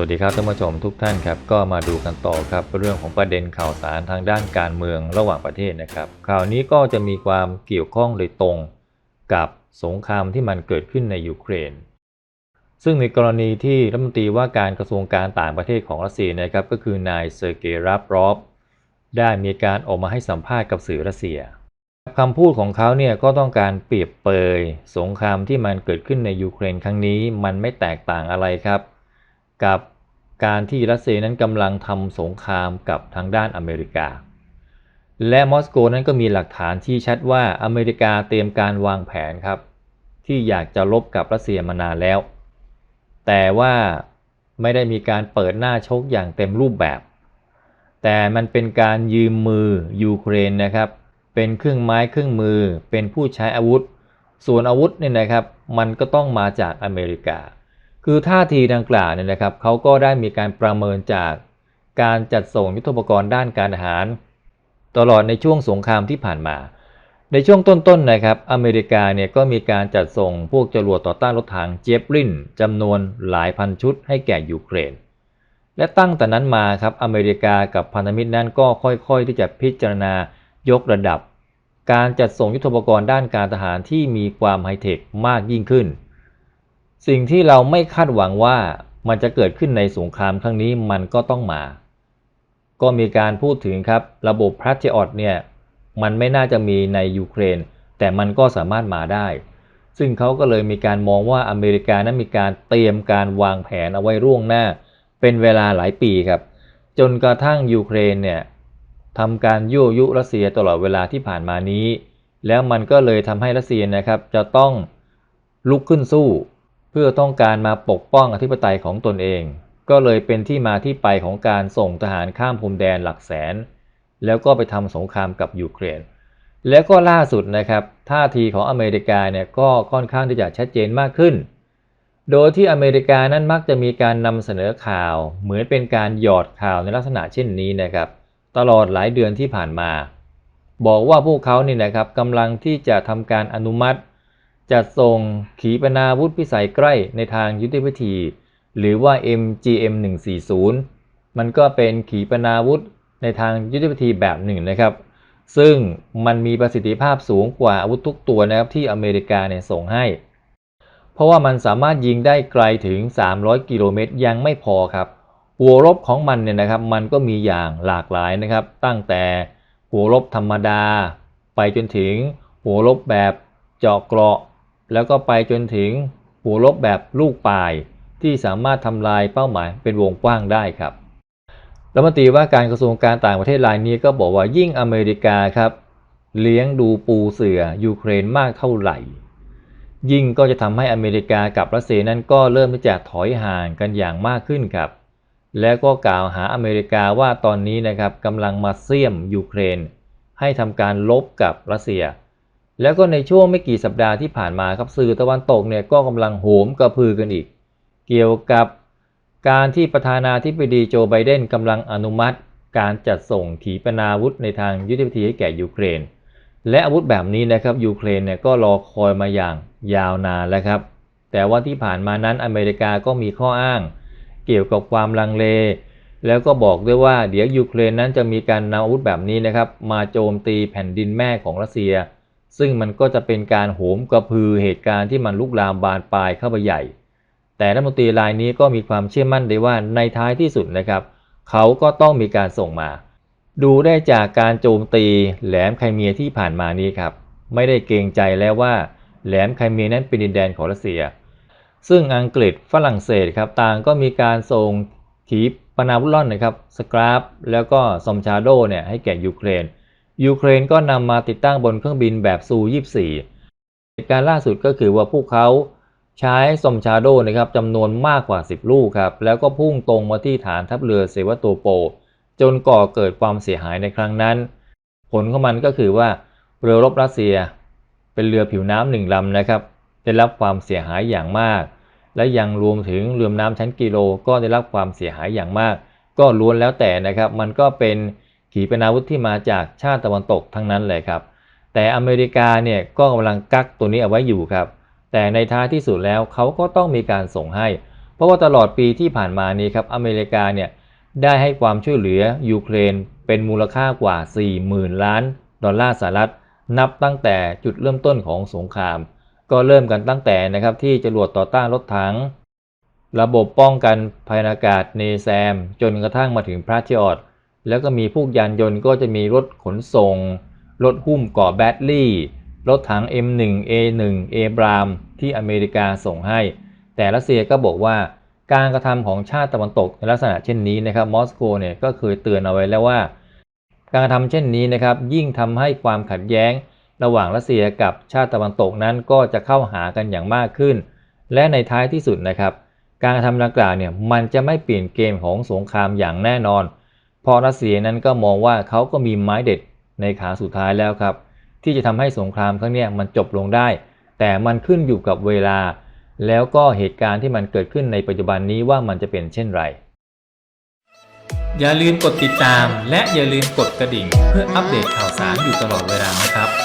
วัสดีครับท่านผู้ชมทุกท่านครับก็มาดูกันต่อครับเรื่องของประเด็นข่าวสารทางด้านการเมืองระหว่างประเทศนะครับข่าวนี้ก็จะมีความเกี่ยวข้องโดยตรงกับสงครามที่มันเกิดขึ้นในยูเครน ซึ่งในกรณีที่รัฐมนตรีว่าการกระทรวงการต่างประเทศของรัสเซียนะครับก็คือนายเซอร์เกย์รับรอฟได้มีการออกมาให้สัมภาษณ์กับสื่อรัสเซียคำพูดของเขาเนี่ยก็ต้องการเปรียบเปยสงครามที่มันเกิดขึ้นในยูเครนครั้งนี้ มันไม่แตกต่างอะไรครับ กับ การที่รัสเซียนั้นกำลังทำสงครามกับทางด้านอเมริกา และมอสโกนั้นก็มีหลักฐานที่ชัดว่าอเมริกาเตรียมการวางแผนครับ ที่อยากจะลบกับรัสเซียมานานแล้ว แต่ว่าไม่ได้มีการเปิดหน้าชกอย่างเต็มรูปแบบ แต่มันเป็นการยืมมือยูเครนนะครับ เป็นเครื่องไม้เครื่องมือ เป็นผู้ใช้อาวุธ ส่วนอาวุธเนี่ยนะครับ มันก็ต้องมาจากอเมริกา คือท่าทีดังกล่าวเนี่ยนะครับเขาก็ได้มีการประเมินจากการจัดส่งยุทโธปกรณ์ด้านการทหาร ตลอดในช่วงสงครามที่ผ่านมา ในช่วงต้นๆนนะครับอเมริกาเนี่ยก็มีการจัดส่งพวกจรวดต่อต้านรถถังเจฟลินจำนวนหลายพันชุดให้แก่ยูเครน และตั้งแต่นั้นมาครับอเมริกากับพันธมิตรนั้นก็ค่อยๆ ที่จะพิจารณายกระดับ การจัดส่งยุทโธปกรณ์ด้านการทหารที่มีความไฮเทคมากยิ่งขึ้น สิ่งที่เราไม่คาดหวังว่ามันจะเกิดขึ้นในสงครามครั้งนี้มันก็ต้องมา ก็มีการพูดถึงครับระบบพ a เ r อ o t เนี่ยมันไม่น่าจะมีในยูเครน แต่มันก็สามารถมาได้ ซึ่งเขาก็เลยมีการมองว่าอเมริกานั้นมีการเตรียมการวางแผนเอาไว้ร่วงหน้า เป็นเวลาหลายปีครับ จนกระทั่งยูเครนเนี่ยทำการยั่วยุรัสเซียตลอดเวลาที่ผ่านมานี้ แล้วมันก็เลยทำให้รัสเซียนะครับจะต้องลุกขึ้นสู้ เพื่อต้องการมาปกป้องอธิปไตยของตนเอง ก็เลยเป็นที่มาที่ไปของการส่งทหารข้ามพรมแดนหลักแสน แล้วก็ไปทำสงครามกับยูเครน แล้วก็ล่าสุดนะครับท่าทีของอเมริกาเนี่ยก็ค่อนข้างที่จะชัดเจนมากขึ้น โดยที่อเมริกานั้นมักจะมีการนำเสนอข่าว เหมือนเป็นการหยอดข่าวในลักษณะเช่นนี้นะครับ ตลอดหลายเดือนที่ผ่านมา บอกว่าพวกเขานี่นะครับกำลังที่จะทำการอนุมัติ จัดส่งขีปนาวุธพิสัยใกล้ในทางยุทธวิธี หรือว่า MGM 140 มันก็เป็นขีปนาวุธในทางยุทธวิธีแบบหนึ่งนะครับ ซึ่งมันมีประสิทธิภาพสูงกว่าอาวุธทุกตัวนะครับที่อเมริกาเนี่ยส่งให้ เพราะว่ามันสามารถยิงได้ไกลถึง 300 กิโลเมตรยังไม่พอครับ หัวรบของมันเนี่ยนะครับมันก็มีอย่างหลากหลายนะครับ ตั้งแต่หัวรบธรรมดา ไปจนถึงหัวรบแบบเจาะเกราะ แล้วก็ไปจนถึงหัวรบแบบลูกปลายที่สามารถทำลายเป้าหมายเป็นวงกว้างได้ครับรัฐมนตรีว่าการกระทรวงการต่างประเทศรายนี้ก็บอกว่ายิ่งอเมริกาครับเลี้ยงดูปูเสือยูเครนมากเท่าไหร่ ยิ่งก็จะทำให้อเมริกากับรัสเซียนั้นก็เริ่มที่จะถอยห่างกันอย่างมากขึ้นครับ แล้วก็กล่าวหาอเมริกาว่าตอนนี้นะครับกำลังมาเสี่ยมยูเครน ให้ทำการลบกับรัสเซีย แล้วก็ในช่วงไม่กี่สัปดาห์ที่ผ่านมาครับสื่อตะวันตกเนี่ยก็กำลังโหมกระพือกันอีก เกี่ยวกับการที่ประธานาธิบดีโจไบเดนกำลังอนุมัติ การจัดส่งขีปนาวุธในทางยุทธวิธีให้แก่ยูเครน และอาวุธแบบนี้นะครับยูเครนเนี่ยก็รอคอยมาอย่างยาวนานแล้วครับ แต่ว่าที่ผ่านมานั้นอเมริกาก็มีข้ออ้าง เกี่ยวกับความลังเล แล้วก็บอกด้วยว่าเดี๋ยวยูเครนนั้นจะมีการนำอาวุธแบบนี้นะครับมาโจมตีแผ่นดินแม่ของรัสเซีย ซึ่งมันก็จะเป็นการโหมกระพือเหตุการณ์ที่มันลุกลามบานปลายเข้าไปใหญ่ แต่รัฐมนตรีรายนี้ก็มีความเชื่อมั่นได้ว่าในท้ายที่สุดนะครับเขาก็ต้องมีการส่งมา ดูได้จากการโจมตีแหลมไครเมียที่ผ่านมานี้ครับไม่ได้เกรงใจแล้วว่าแหลมไครเมียนั้นเป็นดินแดนของรัสเซีย ซึ่งอังกฤษฝรั่งเศสครับต่างก็มีการส่งขีปนาวุธล่อนนะครับสคราฟแล้วก็ซอมชาโดเนี่ยให้แก่ยูเครน ยูเครนก็นำมาติดตั้งบนเครื่องบินแบบซู 24 เหตุการณ์ล่าสุดก็คือว่าพวกเขาใช้ซอมชาโดนะครับจำนวนมากกว่า 10 ลูกครับ แล้วก็พุ่งตรงมาที่ฐานทัพเรือเซวัตโตโป จนก่อเกิดความเสียหายในครั้งนั้น ผลของมันก็คือว่าเรือรบรัสเซีย เป็นเรือผิวน้ำหนึ่งลำนะครับ ได้รับความเสียหายอย่างมาก และยังรวมถึงเรือน้ำชั้นกิโลก็ได้รับความเสียหายอย่างมาก ก็ล้วนแล้วแต่นะครับ มันก็เป็น ขีปนาวุธที่มาจากชาติตะวันตกทั้งนั้นเลยครับ แต่อเมริกาเนี่ยก็กำลังกักตัวนี้เอาไว้อยู่ครับ แต่ในท้ายที่สุดแล้วเขาก็ต้องมีการส่งให้ เพราะว่าตลอดปีที่ผ่านมานี้ครับอเมริกาเนี่ยได้ให้ความช่วยเหลือยูเครนเป็นมูลค่ากว่า 40,000 ล้านดอลลาร์สหรัฐ นับตั้งแต่จุดเริ่มต้นของสงคราม ก็เริ่มกันตั้งแต่นะครับที่จรวดต่อต้านรถถัง ระบบป้องกันภัยอากาศเนแซม จนกระทั่งมาถึงพระทิออด แล้วก็มีพวกยานยนต์ก็จะมีรถขนส่ง รถหุ้มก่อแบตเตอรี่ รถถัง M1 A1 A บรามที่อเมริกาส่งให้ แต่รัสเซียก็บอกว่าการกระทำของชาติตะวันตกในลักษณะเช่นนี้นะครับมอสโกเนี่ยก็เคยเตือนเอาไว้แล้วว่า การกระทำเช่นนี้นะครับยิ่งทำให้ความขัดแย้ง ระหว่างรัสเซียกับชาติตะวันตกนั้นก็จะเข้าหากันอย่างมากขึ้น และในท้ายที่สุดนะครับ การกระทำดังกล่าวเนี่ยมันจะไม่เปลี่ยนเกมของสงครามอย่างแน่นอน พราะรัสเซียนั้นก็มองว่าเขาก็มีไม้เด็ดในขาสุดท้ายแล้วครับ ที่จะทำให้สงครามครั้งนี้มันจบลงได้ แต่มันขึ้นอยู่กับเวลา แล้วก็เหตุการณ์ที่มันเกิดขึ้นในปัจจุบันนี้ว่ามันจะเป็นเช่นไร อย่าลืมกดติดตาม และอย่าลืมกดกระดิ่ง เพื่ออัปเดตข่าวสารอยู่ตลอดเวลานะครับ